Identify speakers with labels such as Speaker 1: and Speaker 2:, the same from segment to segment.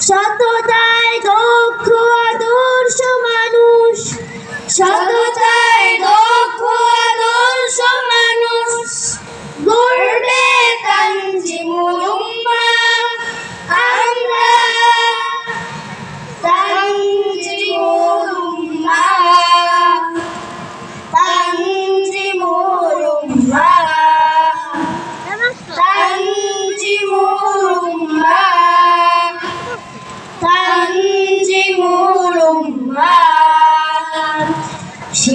Speaker 1: সততায় দক্ষ আদর্শ মানুষ। সততা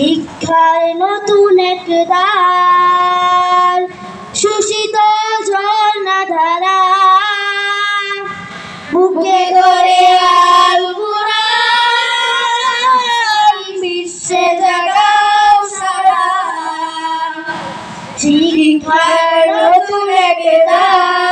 Speaker 1: শিক্ষার নতুন এক দ্বার শোষিত ঝর্ণা ধারা। ধরে আল শিক্ষার নতুন এক দ্বার।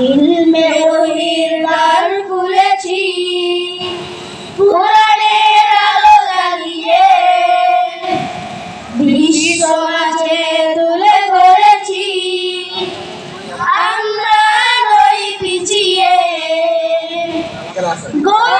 Speaker 1: দিল মে ওই রার ভুলেছি পুরাণের আলো লাগিয়ে বিশ্ব মাঝে তুলে ধরেছি। আমরা নই পিছিয়ে আচ্ছা, আচ্ছা। গো